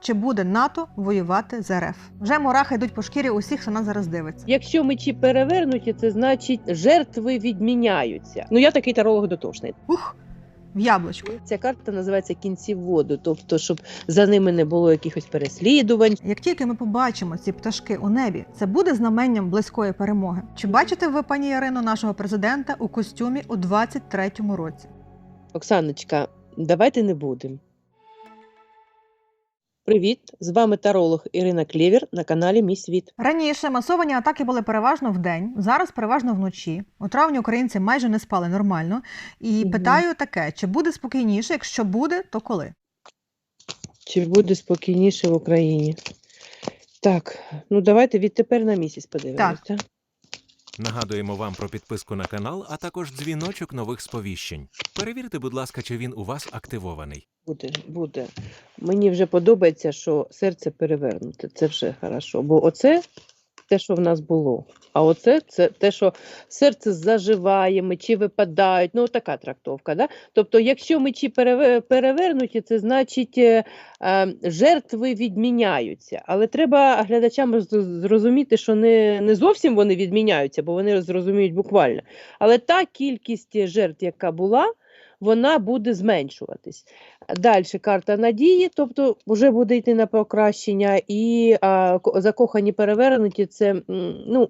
Чи буде НАТО воювати з РФ? Вже мурахи йдуть по шкірі усіх, хто нас зараз дивиться. Якщо мечі перевернуті, це значить жертви відміняються. Ну я такий таролог дотошний. Ух, в яблучку. Ця карта називається кінці воду, тобто, щоб за ними не було якихось переслідувань. Як тільки ми побачимо ці пташки у небі, це буде знаменням близької перемоги. Чи бачите ви, пані Ірино, нашого президента у костюмі у 23-му році? Оксаночка, давайте не будемо. Привіт! З вами таролог Ірина Клєвір на каналі Мій Світ. Раніше масовані атаки були переважно вдень, зараз переважно вночі. У травні українці майже не спали нормально. І Мгм. питаю таке: чи буде спокійніше? Якщо буде, то коли? Чи буде спокійніше в Україні? Так, ну давайте відтепер на місяць подивимося. Так. Нагадуємо вам про підписку на канал, а також дзвіночок нових сповіщень. Перевірте, будь ласка, чи він у вас активований. Буде, буде. Мені вже подобається, що серце перевернуте. Це вже хорошо. Бо оце те, що в нас було. А оце це те, що серце заживає, мечі випадають. Ну, така трактовка. Да? Тобто, якщо мечі перевернуті, це значить е, е, жертви відміняються. Але треба глядачам зрозуміти, що не, не зовсім вони відміняються, бо вони зрозуміють буквально. Але та кількість жертв, яка була, вона буде зменшуватись. Далі карта надії, тобто вже буде йти на покращення, і а, закохані перевернуті це ну,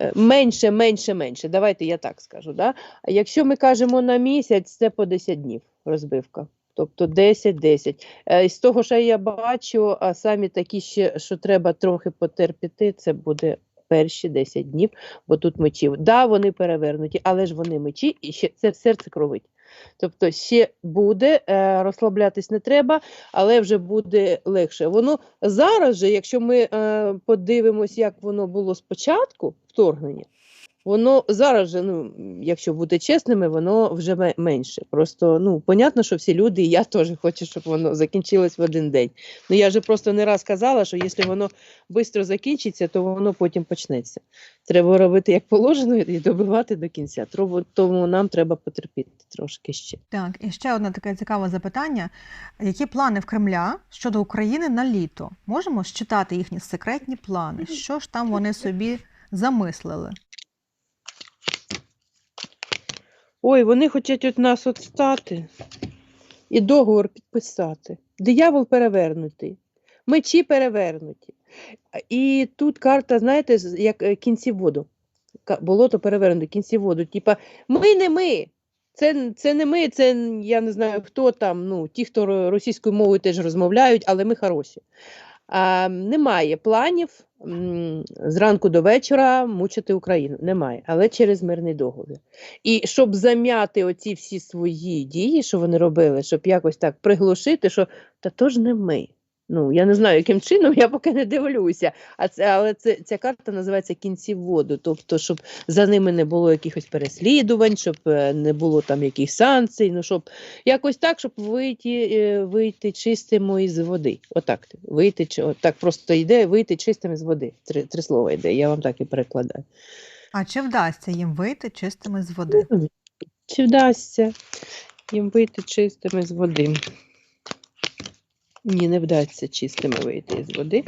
е, менше, менше, менше. Давайте я так скажу. Да? Якщо ми кажемо на місяць, це по 10 днів розбивка. Тобто 10-10. Е, З того, що я бачу, а самі такі ще, що треба трохи потерпіти, це буде перші 10 днів, бо тут мечі. Да, вони перевернуті, але ж вони мечі, і ще це серце кровить. Тобто ще буде, е, розслаблятись не треба, але вже буде легше. Воно зараз же, якщо ми е, подивимось, як воно було спочатку, вторгнення, воно зараз же, ну, якщо бути чесними, воно вже менше. Просто ну, понятно, що всі люди, і я теж хочу, щоб воно закінчилось в один день. Ну я вже просто не раз казала, що якщо воно швидко закінчиться, то воно потім почнеться. Треба робити як положено і добивати до кінця. Тому нам треба потерпіти трошки ще. Так, і ще одне таке цікаве запитання: які плани в Кремля щодо України на літо? Можемо считати їхні секретні плани? Що ж там вони собі замислили? Ой, вони хочуть від нас відстати і договор підписати. Диявол перевернутий, мечі перевернуті. І тут карта, знаєте, як е, кінці воду. Болото перевернуте, кінці воду. Типа, ми не ми. Це, це не ми, це я не знаю, хто там, ну, ті, хто російською мовою теж розмовляють, але ми хороші. А, немає планів зранку до вечора мучити Україну. Немає, але через мирний договір. І щоб зам'яти оці всі свої дії, що вони робили, щоб якось так приглушити, що та то ж не ми. Ну, я не знаю, яким чином, я поки не дивлюся. А це, але це, ця карта називається кінці воду. Тобто, щоб за ними не було якихось переслідувань, щоб е, не було там якихось санкцій, ну щоб якось так, щоб вийти, е, вийти чистими із води. Отак. Вийти, отак просто йде, вийти чистими з води. Три, три слова йде, я вам так і перекладаю. А чи вдасться їм вийти чистими з води? Чи вдасться їм вийти чистими з води? Ні, не вдасться чистими вийти з води.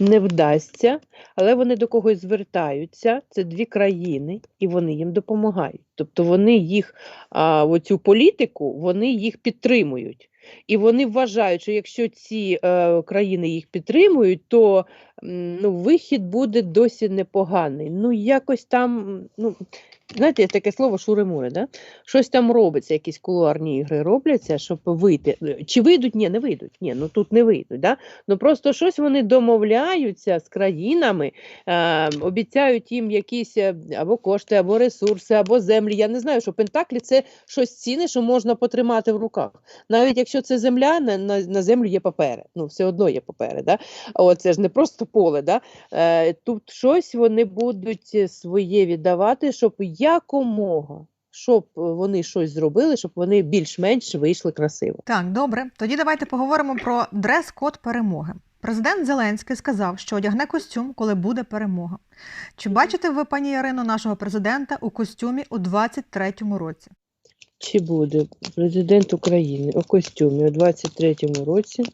Не вдасться, але вони до когось звертаються. Це дві країни, і вони їм допомагають. Тобто вони їх, а, оцю політику, вони їх підтримують. І вони вважають, що якщо ці е, країни їх підтримують, то ну, вихід буде досі непоганий. Ну, якось там, ну, знаєте, таке слово шури-мури, да? щось там робиться, якісь кулуарні ігри робляться, щоб вийти. Чи вийдуть? Ні, не вийдуть. Ні, ну тут не вийдуть. Да? Ну просто щось вони домовляються з країнами, е, обіцяють їм якісь е, або кошти, або ресурси, або землі. Я не знаю, що Пентаклі це щось цінне, що можна потримати в руках. Навіть якщо це земля, на, на, на землю є папери. Ну, все одно є папери. Да? О, це ж не просто поле. Да? Е, тут щось вони будуть е, своє віддавати, щоб якомога, щоб е, вони щось зробили, щоб вони більш-менш вийшли красиво. Так, добре. Тоді давайте поговоримо про дрес-код перемоги. Президент Зеленський сказав, що одягне костюм, коли буде перемога. Чи бачите ви, пані Ірино, нашого президента у костюмі у 23-му році? Чи буде президент України у костюмі у 23-му році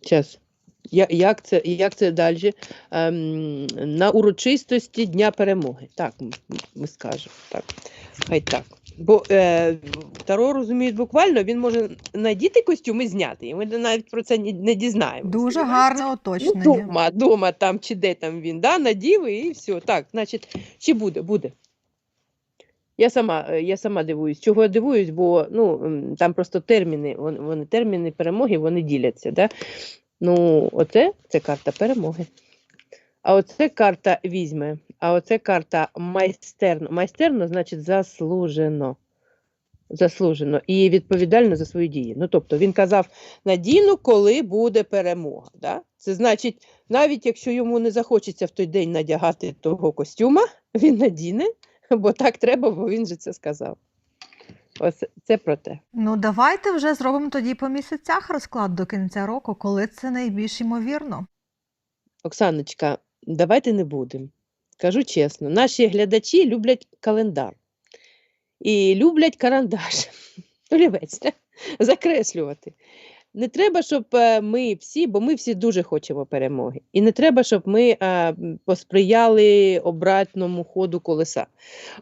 Час. Як, це, як це далі? Ем, на урочистості Дня перемоги. Так, ми скажемо. Так. Хай так. Бо е, Таро розуміють буквально, він може надіти костюм і зняти. І ми навіть про це не, дізнаємося. Дуже гарне Ну, дома, дома там чи де там він, да, надів і все. Так, значить, чи буде? Буде. Я сама, е, я сама дивуюсь. Чого я дивуюсь, бо ну, там просто терміни, вони, терміни перемоги, вони діляться. Да? Ну, оце це карта перемоги. А оце карта візьме, а оце карта майстерно. Майстерно значить заслужено. Заслужено і відповідально за свої дії. Ну, тобто він казав надійно, коли буде перемога. Да? Це значить, навіть якщо йому не захочеться в той день надягати того костюма, він надіне, бо так треба, бо він же це сказав. Ось це про те. Ну, давайте вже зробимо тоді по місяцях розклад до кінця року, коли це найбільш ймовірно. Оксаночка, давайте не будемо. Кажу чесно, наші глядачі люблять календар і люблять карандаш, олівець, закреслювати. Не треба, щоб е, ми всі, бо ми всі дуже хочемо перемоги. І не треба, щоб ми а, посприяли обратному ходу колеса.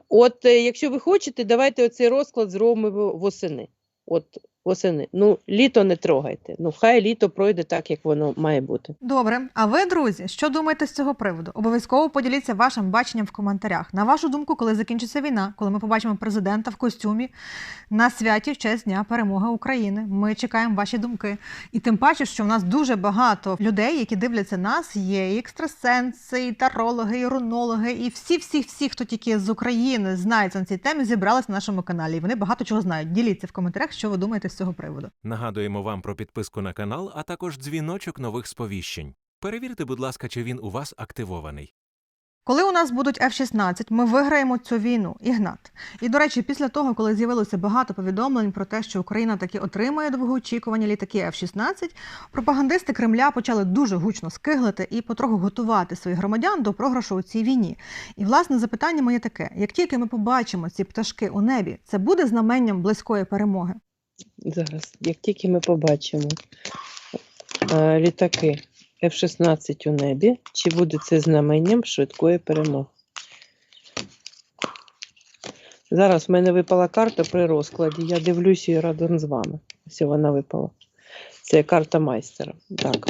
От е, якщо ви хочете, давайте оцей розклад зробимо восени. От восени. Ну, літо не трогайте. Ну, хай літо пройде так, як воно має бути. Добре. А ви, друзі, що думаєте з цього приводу? Обов'язково поділіться вашим баченням в коментарях. На вашу думку, коли закінчиться війна, коли ми побачимо президента в костюмі на святі в честь Дня перемоги України. Ми чекаємо ваші думки. І тим паче, що в нас дуже багато людей, які дивляться нас, є і екстрасенси, і тарологи, і рунологи, і всі, всі, всі, хто тільки з України знається на цій темі, зібрались на нашому каналі. І вони багато чого знають. Діліться в коментарях, що ви думаєте з цього приводу. Нагадуємо вам про підписку на канал, а також дзвіночок нових сповіщень. Перевірте, будь ласка, чи він у вас активований. Коли у нас будуть F-16, ми виграємо цю війну, Ігнат. І до речі, після того, коли з'явилося багато повідомлень про те, що Україна таки отримає довгоочікувані літаки F-16, пропагандисти Кремля почали дуже гучно скиглити і потроху готувати своїх громадян до програшу у цій війні. І власне запитання моє таке: як тільки ми побачимо ці пташки у небі, це буде знаменням близької перемоги? Зараз, як тільки ми побачимо е, літаки F-16 у небі, чи буде це знаменням швидкої перемоги? Зараз в мене випала карта при розкладі. Я дивлюся її разом з вами. Ось вона випала. Це карта майстера. Так,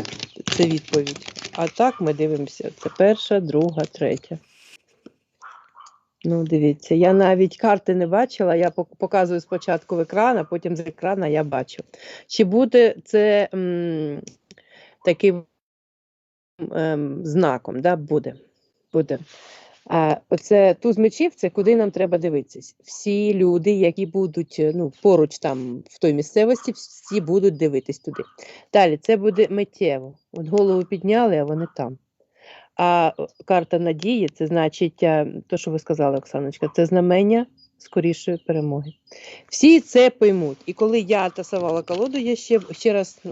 це відповідь. А так ми дивимося. Це перша, друга, третя. Ну, дивіться, я навіть карти не бачила, я показую спочатку в екран, а потім з екрана я бачу. Чи буде це м, таким ем, знаком? Да? Буде. буде. А, оце туз мечів, це куди нам треба дивитися. Всі люди, які будуть е, ну, поруч там в той місцевості, всі будуть дивитись туди. Далі це буде миттєво. От голову підняли, а вони там. А е, карта надії це значить, е, то, що ви сказали, Оксаночка, це знамення скорішої перемоги. Всі це поймуть. І коли я тасувала колоду, я ще, ще раз е,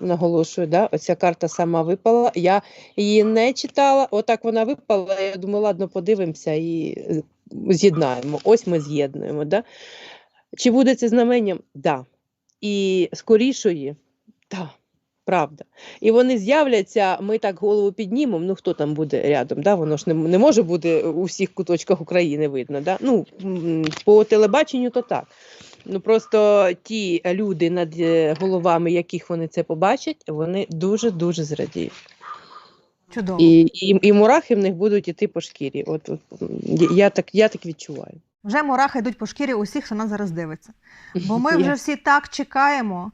наголошую, да, оця карта сама випала. Я її не читала, отак вона випала. Я думаю, ладно, подивимося і е, з'єднаємо. Ось ми з'єднуємо. Да? Чи буде це знаменням? Да. І скорішої? Да. Правда. І вони з'являться, ми так голову піднімемо, ну хто там буде рядом, да? воно ж не, не може бути у всіх куточках України видно. Да? Ну, по телебаченню то так. Ну просто ті люди, над е, головами яких вони це побачать, вони дуже-дуже зрадіють. Чудово. І, і, і мурахи в них будуть іти по шкірі. От, от я- я, так, я так відчуваю. Вже мурахи йдуть по шкірі усіх, хто нас зараз дивиться. Бо ми вже всі так чекаємо.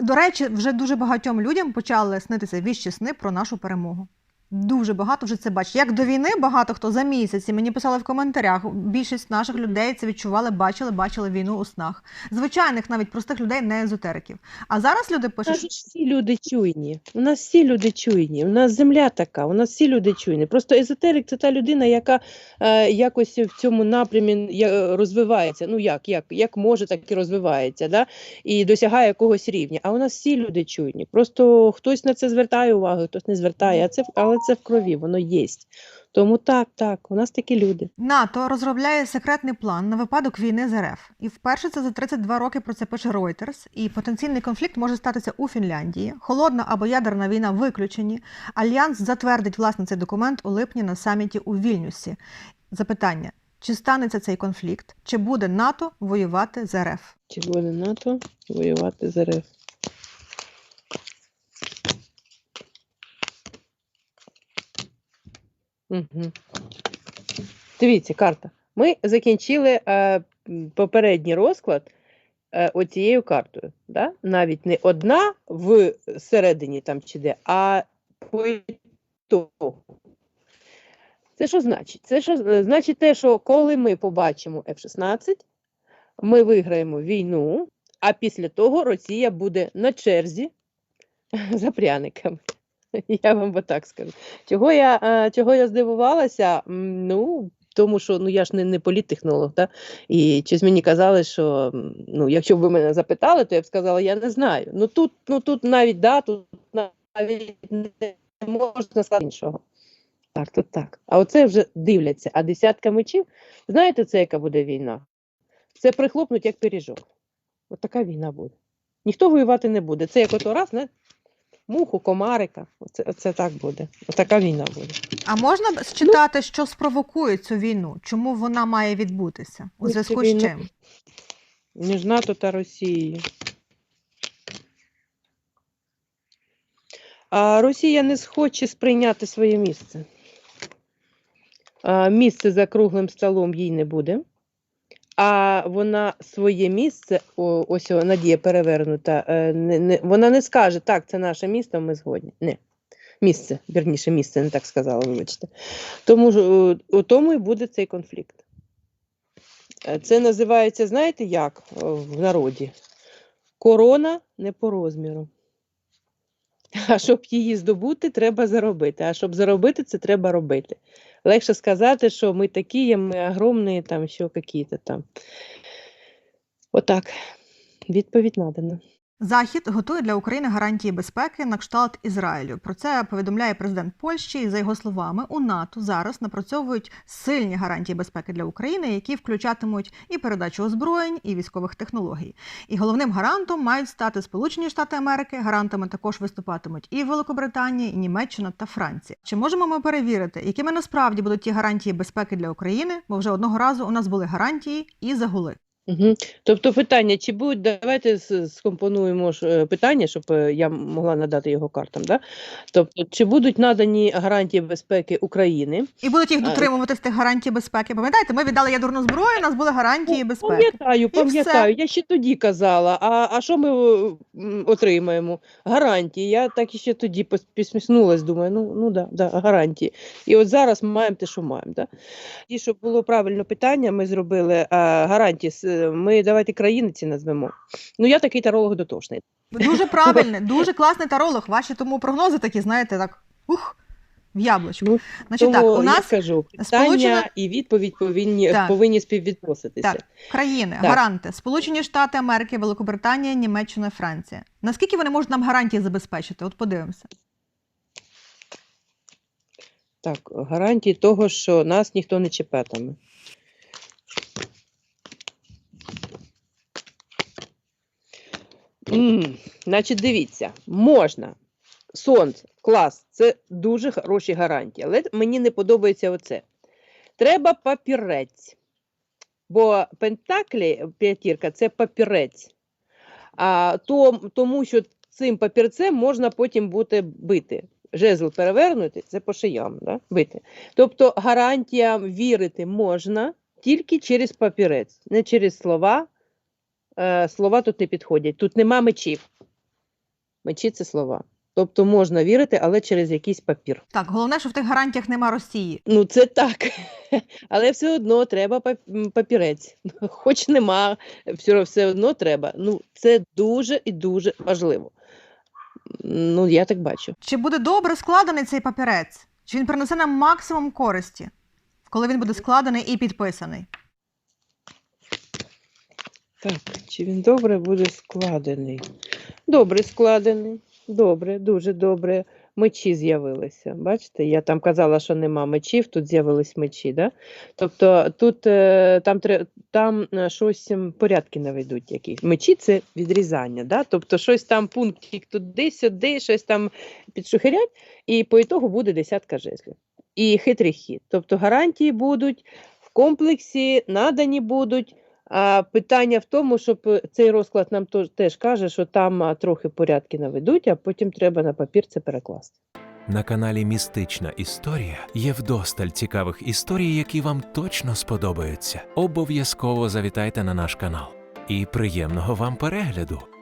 До речі, вже дуже багатьом людям почали снитися віщі сни про нашу перемогу. Дуже багато вже це бачить. Як до війни багато хто за місяць, і мені писали в коментарях. Більшість наших людей це відчували, бачили, бачили війну у снах. Звичайних, навіть простих людей, не езотериків. А зараз люди У пишуть, нас всі люди чуйні. У нас всі люди чуйні. У нас земля така, у нас всі люди чуйні. Просто езотерик це та людина, яка е, якось в цьому напрямі розвивається. Ну як, як, як може, так і розвивається, да? і досягає якогось рівня. А у нас всі люди чуйні. Просто хтось на це звертає увагу, хтось не звертає. А це, але це в крові, воно є. Тому так, так, у нас такі люди. НАТО розробляє секретний план на випадок війни з РФ. І вперше це за 32 роки про це пише Reuters. І потенційний конфлікт може статися у Фінляндії. Холодна або ядерна війна виключені. Альянс затвердить власне цей документ у липні на саміті у Вільнюсі. Запитання: чи станеться цей конфлікт, чи буде НАТО воювати з РФ? Чи буде НАТО воювати з РФ? Угу. Дивіться, карта. Ми закінчили е, попередній розклад е, оцією картою. Да? Навіть не одна в середині там чи де, а по ітогу. Це що значить? Це що, е, значить те, що коли ми побачимо F-16, ми виграємо війну, а після того Росія буде на черзі за пряниками. Я вам так скажу. Чого я, е, чого я здивувалася? Ну, тому що ну, я ж не, не політтехнолог, да? і щось мені казали, що ну, якщо б ви мене запитали, то я б сказала, я не знаю. Ну тут, ну, тут навіть да, тут навіть не можна сказати іншого. Так, тут так. А оце вже дивляться. А десятка мечів, знаєте, це яка буде війна? Це прихлопнуть як пиріжок. От така війна буде. Ніхто воювати не буде. Це як ото раз, не? Муху, комарика. Оце, оце так буде. Отака війна буде. А можна считати, що спровокує цю війну? Чому вона має відбутися? У Ну, зв'язку з чим? Між НАТО та Росією. А Росія не схоче сприйняти своє місце. А, місце за круглим столом їй не буде. А вона своє місце, ось Надія перевернута, е, не, не, вона не скаже, так, це наше місто, ми згодні. Не. Місце, вірніше, місце, не так сказала, вибачте. Тому ж тому і буде цей конфлікт. Е, Це називається, знаєте як в народі? Корона не по розміру. А щоб її здобути, треба заробити. А щоб заробити, це треба робити. Легше сказати, що ми такі, ми огромні, там, що які-то там. Отак. Відповідь надана. Захід готує для України гарантії безпеки на кшталт Ізраїлю. Про це повідомляє президент Польщі. І за його словами, у НАТО зараз напрацьовують сильні гарантії безпеки для України, які включатимуть і передачу озброєнь, і військових технологій. І головним гарантом мають стати Сполучені Штати Америки. Гарантами також виступатимуть і Великобританія, і Німеччина та Франція. Чи можемо ми перевірити, якими насправді будуть ті гарантії безпеки для України? Бо вже одного разу у нас були гарантії і загули. Угу. Тобто питання, чи будуть, давайте скомпонуємо ж, е, питання, щоб е, я могла надати його картам. Да? Тобто, чи будуть надані гарантії безпеки України? І будуть їх А, дотримуватись тих гарантій безпеки. Пам'ятаєте, ми віддали ядерну зброю, у нас були гарантії безпеки. Пам'ятаю, пам'ятаю. Я ще тоді казала. А, а що ми отримаємо? Гарантії. Я так і ще тоді пос- посміхнулась, думаю, ну, ну да, да, гарантії. І от зараз ми маємо те, що маємо. Да? І щоб було правильно питання, ми зробили а, гарантії. Ми давайте країни ці назвемо. Ну, я такий таролог дотошний. Дуже правильне, дуже класний таролог. Ваші тому прогнози такі, знаєте, так ух, в яблучку. Ну, Значить, так, Тому у я нас кажу, питання Сполучена- і відповідь повинні, Так. повинні співвідноситися. Так. країни, Так. гаранти, Сполучені Штати Америки, Великобританія, Німеччина, Франція. Наскільки вони можуть нам гарантії забезпечити? От подивимося. Так, гарантії того, що нас ніхто не чіпатиме. Значить, дивіться, можна. Сонце, клас, це дуже хороші гарантії. Але мені не подобається оце. Треба папірець. Бо пентаклі, п'ятірка, це папірець. А, то, тому що цим папірцем можна потім бути бити. Жезл перевернути це по шиям, да? бити. Тобто гарантіям вірити можна тільки через папірець, не через слова. Е, слова тут не підходять. Тут нема мечів. Мечі це слова. Тобто можна вірити, але через якийсь папір. Так, головне, що в тих гарантіях нема Росії. Ну, це так. Але все одно треба папірець. Хоч нема, все, все одно треба. Ну, це дуже і дуже важливо. Ну, я так бачу. Чи буде добре складений цей папірець? Чи він принесе нам максимум користі, коли він буде складений і підписаний? Так, чи він добре буде складений? Добре складений. Добре, дуже добре. Мечі з'явилися. Бачите, я там казала, що нема мечів, тут з'явились мечі. Да? Тобто тут е, там, там е, щось порядки наведуть якісь. Мечі це відрізання. Да? Тобто щось там пунктик туди, сюди, щось там підшухерять, і по ітогу буде десятка жезлів. І хитрий хід. Тобто гарантії будуть в комплексі, надані будуть. А питання в тому, щоб цей розклад нам теж каже, що там трохи порядки наведуть, а потім треба на папір це перекласти. На каналі Містична Історія є вдосталь цікавих історій, які вам точно сподобаються. Обов'язково завітайте на наш канал. І приємного вам перегляду!